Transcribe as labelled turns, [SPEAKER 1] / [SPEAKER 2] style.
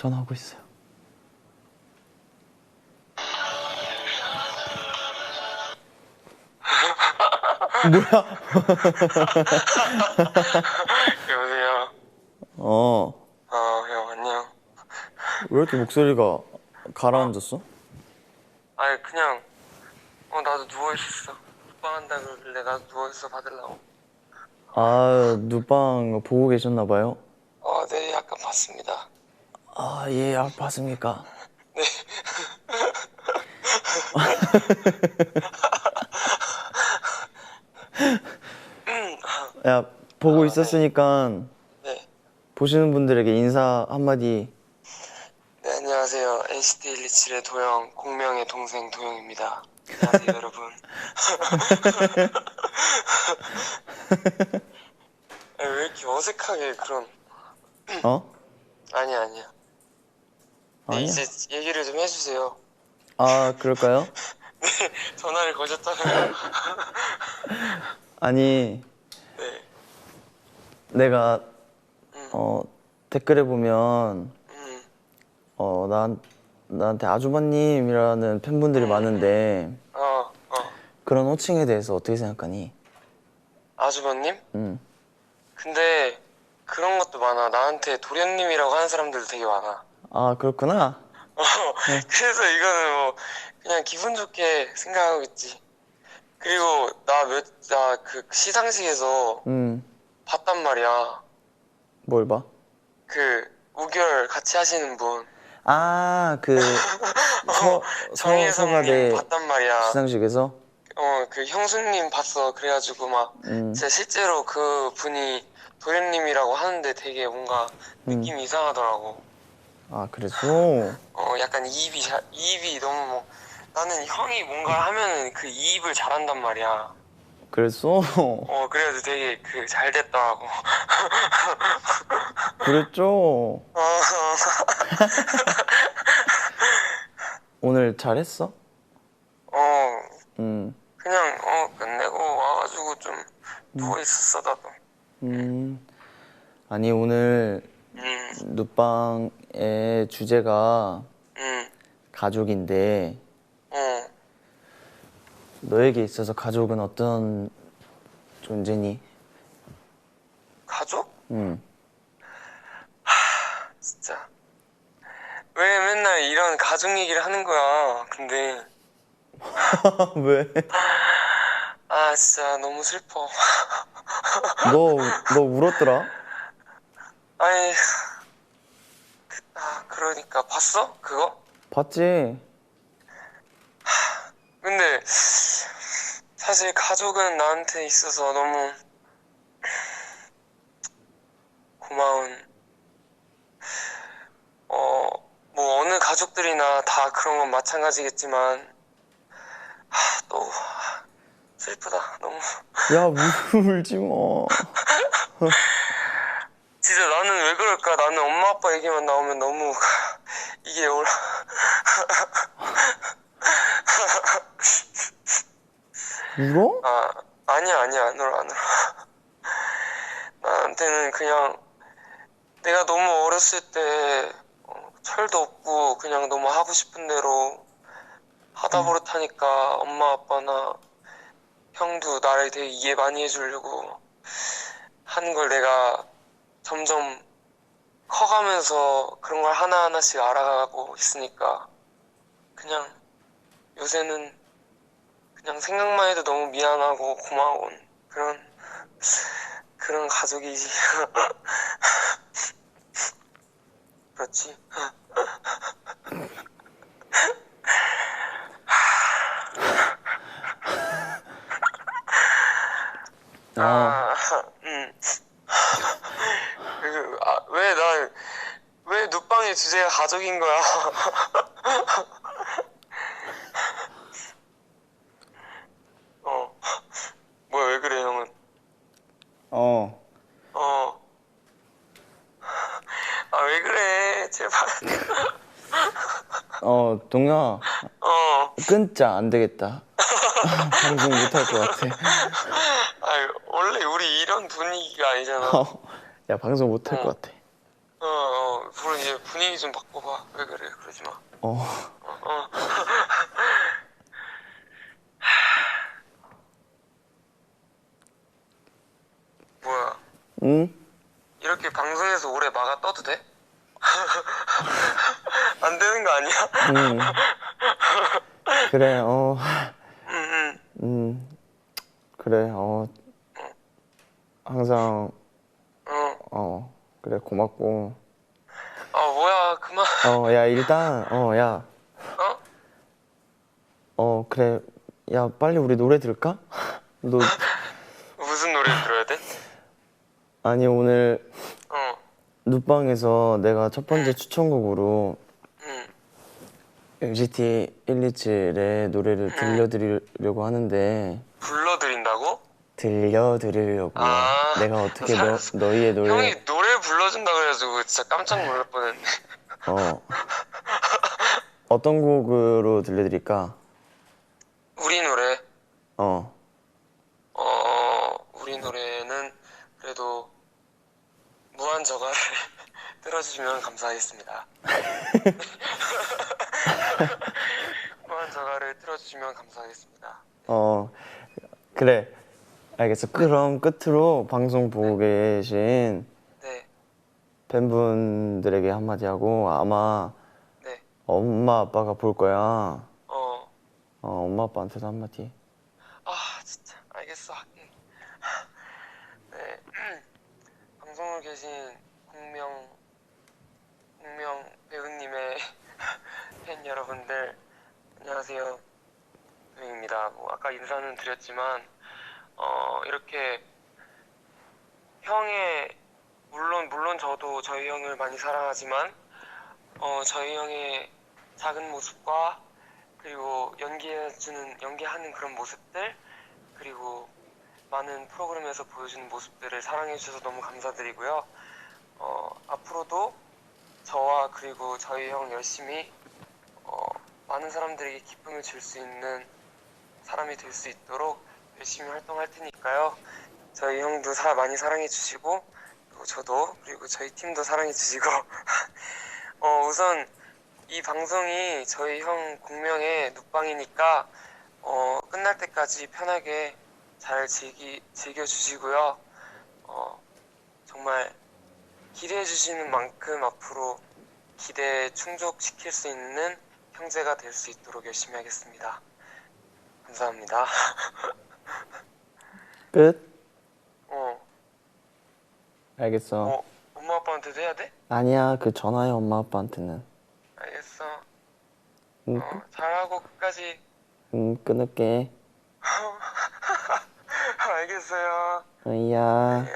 [SPEAKER 1] 전화하고 있어요. 뭐야?
[SPEAKER 2] 여보세요.
[SPEAKER 1] 어,
[SPEAKER 2] 어, 형 안녕.
[SPEAKER 1] 왜 이렇게 목소리가 가라앉았어?
[SPEAKER 2] 아니 그냥 어 나도 누워 있었어. 오빠 한다 그러길래 나도 누워 있어 받으려고.
[SPEAKER 1] 아, 누빵 보고 계셨나 봐요.
[SPEAKER 2] 어, 네 약간 봤습니다.
[SPEAKER 1] 아, 예, 아, 봤습니까? 야, 보고 있었으니까
[SPEAKER 2] 네.
[SPEAKER 1] 보시는 분들에게 인사 한마디.
[SPEAKER 2] 네 안녕하세요. NCT 127의 도영 공명의 동생 도영입니다. 안녕하세요 여러분. 아니, 왜 이렇게 어색하게 그런
[SPEAKER 1] 어?
[SPEAKER 2] 아니야 아니야. 네,
[SPEAKER 1] 아니야.
[SPEAKER 2] 이제 얘기를 좀 해주세요.
[SPEAKER 1] 아, 그럴까요?
[SPEAKER 2] 전화를 거셨다고요?
[SPEAKER 1] 아니,
[SPEAKER 2] 네.
[SPEAKER 1] 내가
[SPEAKER 2] 음.
[SPEAKER 1] 어, 댓글에 보면
[SPEAKER 2] 음.
[SPEAKER 1] 어, 난 나한테 아주버님이라는 팬분들이 많은데
[SPEAKER 2] 어. 어.
[SPEAKER 1] 그런 호칭에 대해서 어떻게 생각하니?
[SPEAKER 2] 아주버님?
[SPEAKER 1] 음.
[SPEAKER 2] 근데 그런 것도 많아. 나한테 도련님이라고 하는 사람들도 되게 많아.
[SPEAKER 1] 아, 그렇구나.
[SPEAKER 2] 어, 그래서 이거는 뭐 그냥 기분 좋게 생각하고 있지. 그리고 나 몇, 나 그 시상식에서
[SPEAKER 1] 음.
[SPEAKER 2] 봤단 말이야.
[SPEAKER 1] 뭘 봐?
[SPEAKER 2] 그 우결 같이 하시는 분.
[SPEAKER 1] 아, 그 서, 서,
[SPEAKER 2] 정혜성님 봤단 말이야.
[SPEAKER 1] 시상식에서
[SPEAKER 2] 어, 그 형수님 봤어. 그래가지고 막
[SPEAKER 1] 음.
[SPEAKER 2] 진짜 실제로 그 분이 도련님이라고 하는데 되게 뭔가
[SPEAKER 1] 음.
[SPEAKER 2] 느낌이 이상하더라고.
[SPEAKER 1] 아, 그래서
[SPEAKER 2] 어 약간 이입이 자- 이입이 너무 뭐 나는 형이 뭔가 하면은 그 이입을 잘한단 말이야.
[SPEAKER 1] 그랬어?
[SPEAKER 2] 어 그래도 되게 그 잘 됐더라고.
[SPEAKER 1] 그랬죠?
[SPEAKER 2] 어,
[SPEAKER 1] 오늘 잘했어?
[SPEAKER 2] 어
[SPEAKER 1] 음.
[SPEAKER 2] 그냥 어 끝내고 와가지고 좀 누워 있었어 나도.
[SPEAKER 1] 음. 아니, 오늘
[SPEAKER 2] 음,
[SPEAKER 1] 누빵의 주제가
[SPEAKER 2] 음,
[SPEAKER 1] 가족인데
[SPEAKER 2] 어
[SPEAKER 1] 너에게 있어서 가족은 어떤 존재니?
[SPEAKER 2] 가족?
[SPEAKER 1] 음.
[SPEAKER 2] 진짜 왜 맨날 이런 가족 얘기를 하는 거야? 근데
[SPEAKER 1] 왜?
[SPEAKER 2] 아 진짜 너무 슬퍼.
[SPEAKER 1] 너, 너 울었더라?
[SPEAKER 2] 아니 그러니까 봤어 그거?
[SPEAKER 1] 봤지?
[SPEAKER 2] 근데 사실 가족은 나한테 있어서 너무 고마운 어 뭐 어느 가족들이나 다 그런 건 마찬가지겠지만 하, 또 하, 슬프다 너무
[SPEAKER 1] 야, 울- 울지 마.
[SPEAKER 2] 진짜 나는 왜 그럴까 나는 엄마 아빠 얘기만 나오면 너무 이게 올라
[SPEAKER 1] 울어?
[SPEAKER 2] 아, 아니야, 아니야, 안 울어, 안 울어. 나한테는 그냥 내가 너무 어렸을 때 어, 철도 없고 그냥 너무 하고 싶은 대로 하다 버릇하니까 엄마 아빠나 형도 나를 되게 이해 많이 해주려고 하는 걸 내가 점점 커가면서 그런 걸 하나하나씩 알아가고 있으니까 그냥 요새는 그냥 생각만 해도 너무 미안하고 고마운 그런 그런 가족이지. 그렇지.
[SPEAKER 1] 아,
[SPEAKER 2] 아, 음. 그, 아, 왜, 나, 왜 눕방의 주제가 가족인 거야? 어. 뭐야, 왜 그래, 형은?
[SPEAKER 1] 어.
[SPEAKER 2] 어. 아, 왜 그래, 제발.
[SPEAKER 1] 어, 동야,
[SPEAKER 2] 어.
[SPEAKER 1] 끊자. 안 되겠다. 방송 못할 것 같아.
[SPEAKER 2] 아 원래 우리 이런 분위기가 아니잖아.
[SPEAKER 1] 어, 야, 방송 못할
[SPEAKER 2] 어.
[SPEAKER 1] 것 같아.
[SPEAKER 2] 어, 어, 그럼 이제 분위기 좀 바꿔봐. 왜 그래? 그러지 마.
[SPEAKER 1] 어,
[SPEAKER 2] 어. 뭐야?
[SPEAKER 1] 응?
[SPEAKER 2] 이렇게 방송에서 오래 막아 떠도 돼? 안 되는 거 아니야?
[SPEAKER 1] 응. 그래, 어,
[SPEAKER 2] 응, 응.
[SPEAKER 1] 음, 그래, 어, 항상,
[SPEAKER 2] 어.
[SPEAKER 1] 어, 그래, 고맙고.
[SPEAKER 2] 아, 뭐야. 그만.
[SPEAKER 1] 어, 야, 일단, 어, 야,
[SPEAKER 2] 어?
[SPEAKER 1] 어, 그래, 야, 빨리 우리 노래 들을까? 너,
[SPEAKER 2] 무슨 노래 들어야 돼?
[SPEAKER 1] 아니, 오늘
[SPEAKER 2] 어.
[SPEAKER 1] 눕방에서 내가 첫 번째 추천곡으로
[SPEAKER 2] 응.
[SPEAKER 1] NCT 127의 노래를 들려드리려고 하는데,
[SPEAKER 2] 불러드린다고?
[SPEAKER 1] 들려드리려고.
[SPEAKER 2] 아,
[SPEAKER 1] 내가 어떻게
[SPEAKER 2] 나
[SPEAKER 1] 너,
[SPEAKER 2] 사-
[SPEAKER 1] 너희의 노래,
[SPEAKER 2] 형이 노 래 불러준다 그래가지고 진짜 깜짝 놀랄 뻔했네.
[SPEAKER 1] 어, 어떤 곡으로 들려드릴까?
[SPEAKER 2] 우리 노래.
[SPEAKER 1] 어,
[SPEAKER 2] 어, 우리 노래는 그래도 무한 저가를 들어주시면 감사하겠습니다. 무한 저가를 틀어주시면 감사하겠습니다.
[SPEAKER 1] 어, 그래. 알겠어. 그럼 끝으로 방송 보고 계신
[SPEAKER 2] 네,
[SPEAKER 1] 팬분들에게 한마디 하고 아마
[SPEAKER 2] 네,
[SPEAKER 1] 엄마 아빠가 볼 거야.
[SPEAKER 2] 어,
[SPEAKER 1] 어, 엄마 아빠한테도 한마디.
[SPEAKER 2] 아, 진짜, 알겠어. 네, 방송을 계신 공명, 공명 배우님의 팬 여러분들, 안녕하세요. 동입니다. 뭐, 아까 인사는 드렸지만, 어, 이렇게 형의, 물론, 물론 저도 저희 형을 많이 사랑하지만, 어, 저희 형의 작은 모습과 그리고 연기해주는, 연기하는 그런 모습들, 그리고 많은 프로그램에서 보여주는 모습들을 사랑해 주셔서 너무 감사드리고요. 어, 앞으로도 저와 그리고 저희 형 열심히 어, 많은 사람들에게 기쁨을 줄 수 있는 사람이 될 수 있도록 열심히 활동할 테니까요. 저희 형도 사, 많이 사랑해 주시고 그리고 저도 그리고 저희 팀도 사랑해 주시고 어, 우선 이 방송이 저희 형 공명의 눕방이니까 어, 끝날 때까지 편하게 잘 즐기, 즐겨주시고요. 어, 정말 기대해 주시는 만큼 앞으로 기대에 충족시킬 수 있는 형제가 될 수 있도록 열심히 하겠습니다. 감사합니다.
[SPEAKER 1] 끝?
[SPEAKER 2] 어,
[SPEAKER 1] 알겠어.
[SPEAKER 2] 어, 엄마 아빠한테도 해야 돼?
[SPEAKER 1] 아니야, 그 전화해, 엄마 아빠한테는.
[SPEAKER 2] 알겠어.
[SPEAKER 1] 응,
[SPEAKER 2] 어, 잘하고 끝까지.
[SPEAKER 1] 응, 끊을게.
[SPEAKER 2] 알겠어요.
[SPEAKER 1] 어이야.
[SPEAKER 2] 네,